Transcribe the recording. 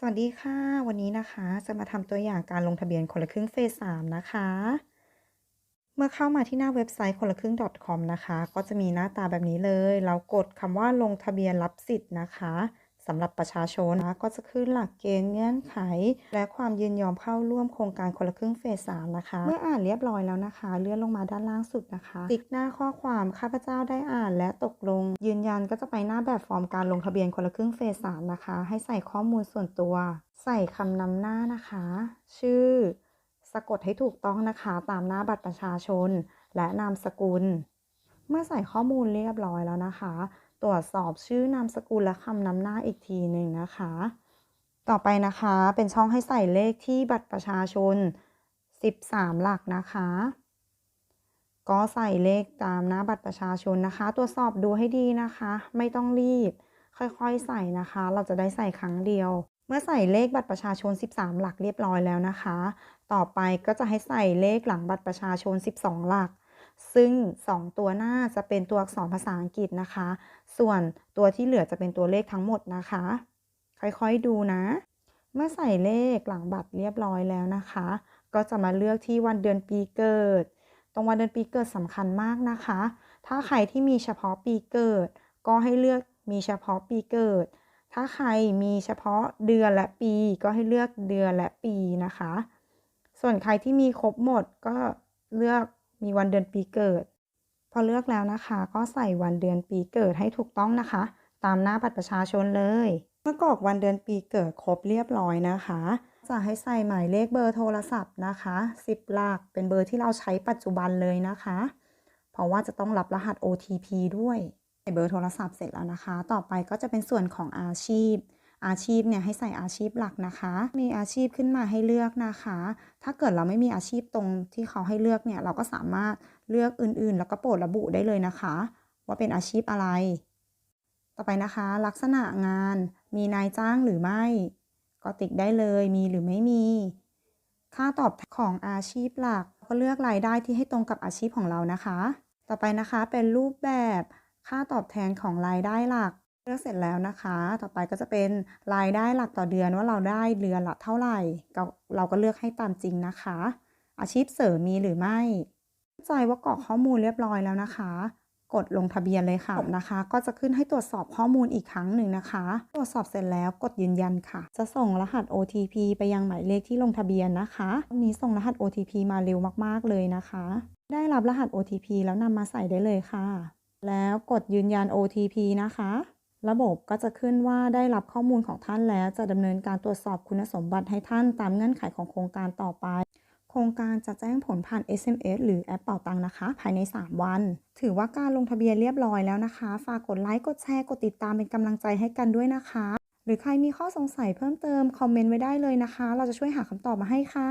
สวัสดีค่ะ วันนี้นะคะจะมาทำตัวอย่างการลงทะเบียนคนละครึ่งเฟส3นะคะ เมื่อเข้ามาที่หน้าเว็บไซต์คนละครึ่ง .com นะคะ ก็จะมีหน้าตาแบบนี้เลย เรากดคำว่าลงทะเบียนรับสิทธิ์นะคะ สำหรับประชาชนนะก็จะขึ้นหลักเกณฑ์เงื่อนไข และความยินยอมเข้าร่วมโครงการคนละครึ่งเฟส3นะคะ เมื่ออ่านเรียบร้อยแล้วนะคะ เลื่อนลงมาด้านล่างสุดนะคะติ๊กหน้าข้อความข้าพเจ้าได้อ่านและตกลง ยืนยันก็จะไปหน้าแบบฟอร์มการลงทะเบียนคนละครึ่งเฟส3นะคะ ให้ใส่ข้อมูลส่วนตัว ใส่คำนำหน้านะคะ ชื่อ สะกดให้ถูกต้องนะคะ ตามหน้าบัตรประชาชน และนามสกุล เมื่อใส่ข้อมูลเรียบร้อยแล้วนะคะ ตรวจสอบชื่อนามสกุลและคำนำหน้าอีกทีหนึ่งนะคะ ต่อไปนะคะเป็นช่องให้ใส่เลขที่บัตรประชาชน 13 หลักนะคะ ก็ใส่เลขตามหน้าบัตรประชาชนนะคะ ตรวจสอบดูให้ดีนะคะ ไม่ต้องรีบ ค่อยๆใส่นะคะ เราจะได้ใส่ครั้งเดียว เมื่อใส่เลขบัตรประชาชน 13 หลักเรียบร้อยแล้วนะคะ ต่อไปก็จะให้ใส่เลขหลังบัตรประชาชน 12 หลัก ซึ่ง 2 ตัวหน้าจะเป็นตัวอักษรภาษาอังกฤษนะคะ ส่วนตัวที่เหลือจะเป็นตัวเลขทั้งหมดนะคะ ค่อยๆดูนะ เมื่อใส่เลขหลังบัตรเรียบร้อยแล้วนะคะ ก็จะมาเลือกที่วันเดือนปีเกิด ตรงวันเดือนปีเกิดสำคัญมากนะคะ ถ้าใครที่มีเฉพาะปีเกิด ก็ให้เลือกมีเฉพาะปีเกิด ถ้าใครมีเฉพาะเดือนและปี ก็ให้เลือกเดือนและปีนะคะ ส่วนใครที่มีครบหมดก็เลือก มีวันเดือนปีเกิด พอเลือกแล้วนะคะ ก็ใส่วันเดือนปีเกิดให้ถูกต้องนะคะ ตามหน้าบัตรประชาชนเลย เมื่อกรอกวันเดือนปีเกิดครบเรียบร้อยนะคะ จะให้ใส่หมายเลขเบอร์โทรศัพท์นะคะ 10 หลักเป็นเบอร์ที่เราใช้ปัจจุบันเลยนะคะ เพราะว่าจะต้องรับรหัส OTP ด้วยใส่เบอร์โทรศัพท์เสร็จแล้วนะคะ ต่อไปก็จะเป็นส่วนของอาชีพ อาชีพเนี่ยให้ใส่อาชีพหลักนะคะ มีอาชีพขึ้นมาให้เลือกนะคะ ถ้าเกิดเราไม่มีอาชีพตรงที่เขาให้เลือกเนี่ยเราก็สามารถเลือกอื่นๆ แล้วก็โปรดระบุได้เลยนะคะ ว่าเป็นอาชีพอะไร ต่อไปนะคะ ลักษณะงาน มีนายจ้างหรือไม่ ก็ติ๊กได้เลยมีหรือไม่มี ค่าตอบแทนของอาชีพหลักก็เลือกรายได้ที่ให้ตรงกับอาชีพของเรานะคะ ต่อไปนะคะเป็นรูปแบบค่าตอบแทนของรายได้หลัก เลือกเสร็จแล้วนะคะ ต่อไปก็จะเป็นรายได้หลักต่อเดือนว่าเราได้เดือนละเท่าไหร่ เราก็เลือกให้ตามจริงนะคะ อาชีพเสริมมีหรือไม่ใจว่ากรอกข้อมูลเรียบร้อยแล้วนะคะ กดลงทะเบียนเลยค่ะนะคะ ก็จะขึ้นให้ตรวจสอบข้อมูลอีกครั้งหนึ่งนะคะ ตรวจสอบเสร็จแล้วกดยืนยันค่ะ จะส่งรหัส OTP ไปยังหมายเลขที่ลงทะเบียนนะคะวันนี้ส่งรหัส OTP มาเร็วมากๆเลยนะคะ ได้รับรหัส OTP แล้วนำมาใส่ได้เลยค่ะ แล้วกดยืนยัน OTP นะคะ ระบบก็จะขึ้นว่าได้รับข้อมูลของท่านแล้ว จะดำเนินการตรวจสอบคุณสมบัติให้ท่านตามเงื่อนไขของโครงการต่อไป โครงการจะแจ้งผลผ่าน SMS หรือแอปเป่าตังนะคะ ภายใน 3 วัน ถือว่าการลงทะเบียนเรียบร้อยแล้วนะคะ ฝากกดไลค์ กดแชร์ กดติดตามเป็นกำลังใจให้กันด้วยนะคะ หรือใครมีข้อสงสัยเพิ่มเติม คอมเมนต์ไว้ได้เลยนะคะ เราจะช่วยหาคำตอบมาให้ค่ะ